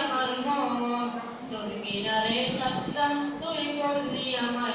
আমার মন তোর কিনারে থাকতাম তুই করলি আমার